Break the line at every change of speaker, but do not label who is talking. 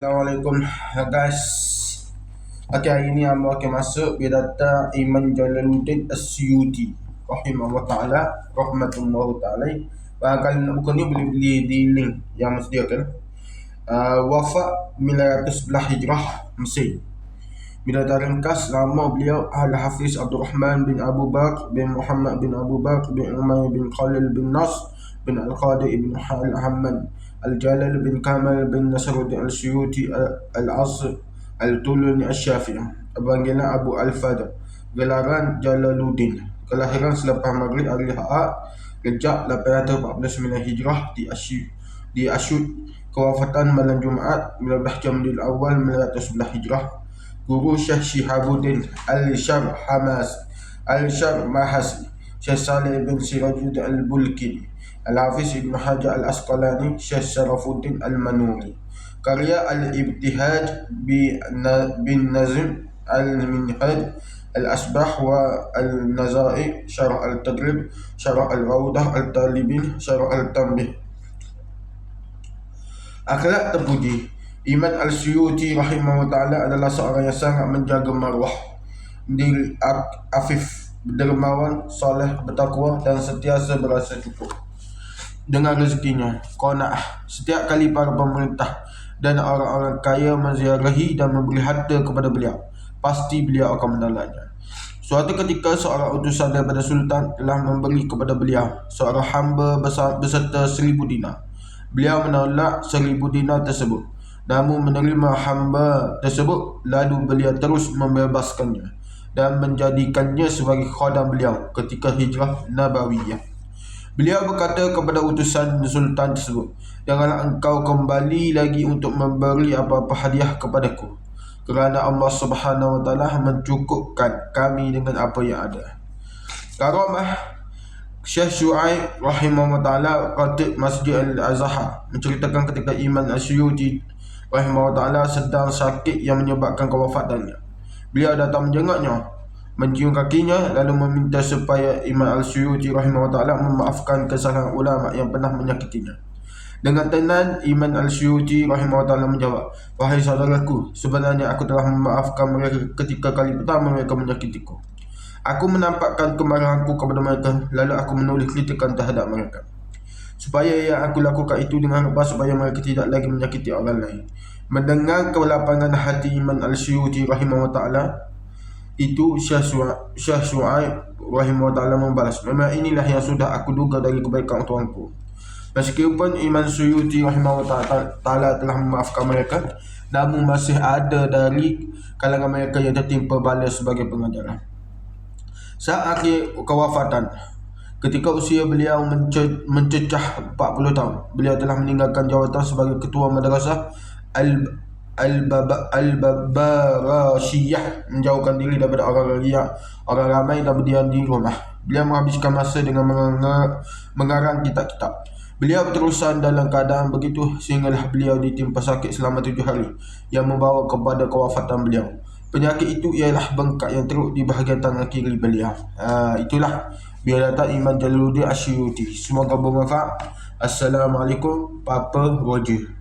Assalamualaikum guys Okay hari ni Amba akan masuk Dia data Iman Jalaluddin Asyuti Rahimahullah Ta'ala Rahmatullah Ta'ala Kalau nak buka ni boleh beli di link yang disediakan uh, Wafat 911 Hijrah Mesir Bila tak ringkas nama beliau Al-Hafiz Abdul Rahman bin Abu Bakr bin Muhammad bin Abu Bakr bin Umay bin Khalil bin Nas bin Al-Qadir bin Al-Hamman الجلال بن كامل بن نصر الدين السيوطي آه، العصر الطولوني الشافعي بانجلا أبو الفدا جلاران جلال الدين كلاهران سلبا مغري أرلها رجع لبيعة بابلس من الهجرة دي أشيو دي أشود كوافتان ملان جمعة من البحجم الأول من الاتس الهجرة guru Syekh Syihabuddin Al-Syar Hamas Al-Syar Mahasi Syekh Salih bin Sirajud Al-Bulkin الحافظ ابن حاجة الأسقلاني شيخ شرف الدين المنوني. قرية الابتهاج بالنزم المنهج الأسباح والنزائي شرع التدريب شرع الروضة الطالبين شرع التنبيه. أخلاق تبوجي. إيمان السيوتي رحمه تعالى adalah seorang yang sangat menjaga marwah. Diri afif dermawan صالح bertakwa dan sentiasa berasa cukup. Dengan rezekinya. Qanaah. Setiap kali para pemerintah dan orang-orang kaya menziarahi dan memberi harta kepada beliau, pasti beliau akan menolaknya. Suatu ketika seorang utusan daripada sultan telah memberi kepada beliau seorang hamba beserta seribu dinar. Beliau menolak seribu dinar tersebut. Namun menerima hamba tersebut lalu beliau terus membebaskannya dan menjadikannya sebagai khodam beliau ketika hijrah Nabawiyah. Beliau berkata kepada utusan sultan tersebut, Janganlah engkau kembali lagi untuk memberi apa-apa hadiah kepadaku. Kerana Allah subhanahu wa ta'ala mencukupkan kami dengan apa yang ada. Karamah Syekh Shu'aib rahimahullah ta'ala Qatib Masjid Al-Azhar menceritakan ketika Iman Asyuti rahimahullah ta'ala sedang sakit yang menyebabkan kewafatannya. Beliau datang menjenguknya mencium kakinya lalu meminta supaya Imam Al-Suyuti rahimahullah memaafkan kesalahan ulama yang pernah menyakitinya. Dengan tenang, Imam Al-Suyuti rahimahullah menjawab, Wahai saudaraku, sebenarnya aku telah memaafkan mereka ketika kali pertama mereka menyakitiku. Aku menampakkan kemarahanku kepada mereka, lalu aku menulis kritikan terhadap mereka. Supaya yang aku lakukan itu dengan lepas supaya mereka tidak lagi menyakiti orang lain. Mendengar kelapangan hati Imam Al-Suyuti rahimahullah itu Syekh Shu'aib rahimahullah ta'ala membalas. Memang inilah yang sudah aku duga dari kebaikan tuanku meskipun Iman Suyuti rahimahullah ta'ala telah memaafkan mereka namun masih ada dari kalangan mereka yang tertimpa balas sebagai pengajaran. Saat akhir kewafatan ketika usia beliau mence- mencecah 40 tahun beliau telah meninggalkan jawatan sebagai ketua madrasah Al-Babarashiyah menjauhkan diri daripada orang riak, orang ramai dan berdiam di rumah. Beliau menghabiskan masa dengan mengarang kitab-kitab. Beliau berterusan dalam keadaan begitu sehinggalah beliau ditimpa sakit selama tujuh hari yang membawa kepada kewafatan beliau. Penyakit itu ialah bengkak yang teruk di bahagian tangan kiri beliau. Ha, itulah biar datang Iman Jalaluddin Asyuti. Semoga bermanfaat. Assalamualaikum. Papa Roger.